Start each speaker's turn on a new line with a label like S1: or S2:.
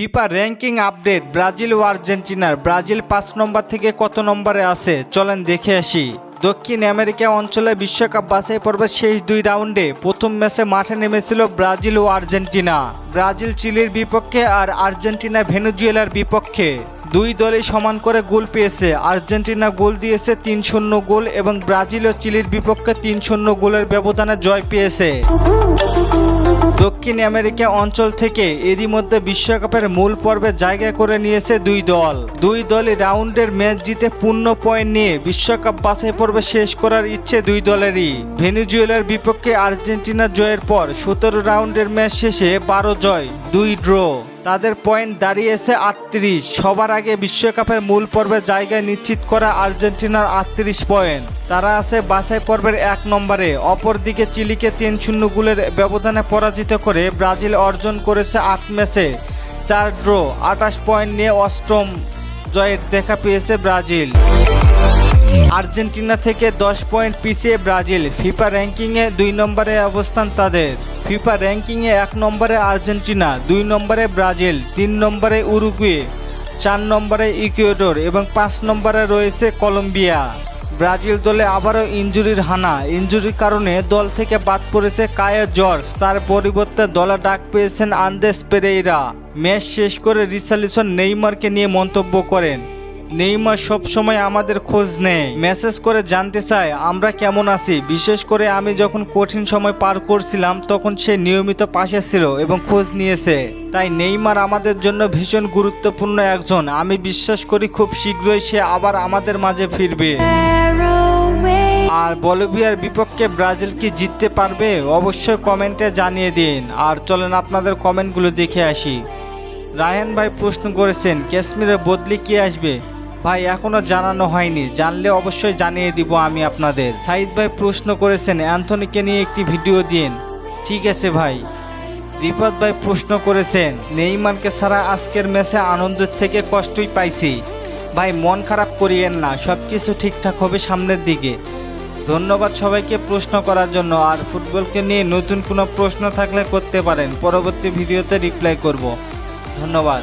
S1: FIFA ranking update, Brazil ও আর্জেন্টিনার। Brazil পাঁচ নম্বর থেকে কত নম্বরে আছে? চলেন দেখে আসি। দক্ষিণ আমেরিকা অঞ্চলে বিশ্বকাপ বাছাই পর্বের শেষ দুই রাউন্ডে প্রথম ম্যাচে মাঠে নেমেছিল ব্রাজিল ও আর্জেন্টিনা। ব্রাজিল চিলির বিপক্ষে আর আর্জেন্টিনা ভেনেজুয়েলার বিপক্ষে। দুই দলই সমান করে গোল পেয়েছে। আর্জেন্টিনা গোল দিয়েছে তিন শূন্য গোল এবং ব্রাজিল ও চিলির বিপক্ষে তিন শূন্য গোলের ব্যবধানে জয় পেয়েছে। দক্ষিণ আমেরিকা অঞ্চল থেকে এরই মধ্যে বিশ্বকাপের মূল পর্বে জায়গা করে নিয়েছে দুই দল। দুই দলই রাউন্ডের ম্যাচ জিতে পূর্ণ পয়েন্ট নিয়ে বিশ্বকাপ বাছাই পর্বে শেষ করার ইচ্ছে দুই দলেরই। ভেনিজুয়েলার বিপক্ষে আর্জেন্টিনা জয়ের পর সতেরো রাউন্ডের ম্যাচ শেষে বারো জয়, দুই ড্র। তাদের পয়েন্ট দাঁড়িয়েছে আটত্রিশ। সবার আগে বিশ্বকাপের মূল পর্বে জায়গায় নিশ্চিত করা আর্জেন্টিনার আটত্রিশ পয়েন্ট। তারা আছে বাছাই পর্বের এক নম্বরে। অপরদিকে চিলিকে তিন শূন্য গোলের ব্যবধানে পরাজিত করে ব্রাজিল অর্জন করেছে আট ম্যাচে চার ড্র। আটাশ পয়েন্ট নিয়ে অষ্টম জয়ের দেখা পেয়েছে ব্রাজিল। আর্জেন্টিনা থেকে দশ পয়েন্ট পিছিয়ে ব্রাজিল। ফিফা র্যাঙ্কিংয়ে দুই নম্বরে অবস্থান তাদের। ফিফা র্যাঙ্কিংয়ে এক নম্বরে আর্জেন্টিনা, দুই নম্বরে ব্রাজিল, তিন নম্বরে উরুগুয়ে, চার নম্বরে ইকুয়েডর এবং পাঁচ নম্বরে রয়েছে কলম্বিয়া। ব্রাজিল দলে আবারও ইঞ্জুরির হানা। ইঞ্জুরির কারণে দল থেকে বাদ পড়েছে কায়ে জর্জ। তার পরিবর্তে দলে ডাক পেয়েছেন আন্দেস পেরেইরা। ম্যাচ শেষ করে রিসালিসন নেইমারকে নিয়ে মন্তব্য করেন। নেইমার সবসময় আমাদের খোঁজ নেয়। মেসেজ করে জানতে চায়, আমরা কেমন আছি? বিশেষ করে আমি যখন কঠিন সময় পার করছিলাম, তখন সে নিয়মিত পাশে ছিল এবং খোঁজ নিয়েছে। তাই নেইমার আমাদের জন্য ভীষণ গুরুত্বপূর্ণ একজন। আমি বিশ্বাস করি খুব শীঘ্রই সে আবার আমাদের মাঝে ফিরবে। আর বলিভিয়ার বিপক্ষে ব্রাজিল কি জিততে পারবে, অবশ্যই কমেন্টে জানিয়ে দিন। আর চলেন আপনাদের কমেন্টগুলো দেখে আসি। রায়হান ভাই প্রশ্ন করেছেন, কাশ্মীরে বদলি কে আসবে? ভাই, এখনও জানানো হয়নি। জানলে অবশ্যই জানিয়ে দিব আমি আপনাদের। সাইদ ভাই প্রশ্ন করেছেন, অ্যান্থনিকে নিয়ে একটি ভিডিও দিন। ঠিক আছে ভাই। রিপাত ভাই প্রশ্ন করেছেন, নেইমারকে ছাড়া আজকের ম্যাচে আনন্দের থেকে কষ্টই পাইছি। ভাই, মন খারাপ করিয়েন না সব কিছু ঠিকঠাক হবে সামনের দিকে। ধন্যবাদ সবাইকে প্রশ্ন করার জন্য। আর ফুটবলকে নিয়ে নতুন কোনো প্রশ্ন থাকলে করতে পারেন। পরবর্তী ভিডিওতে রিপ্লাই করব। ধন্যবাদ।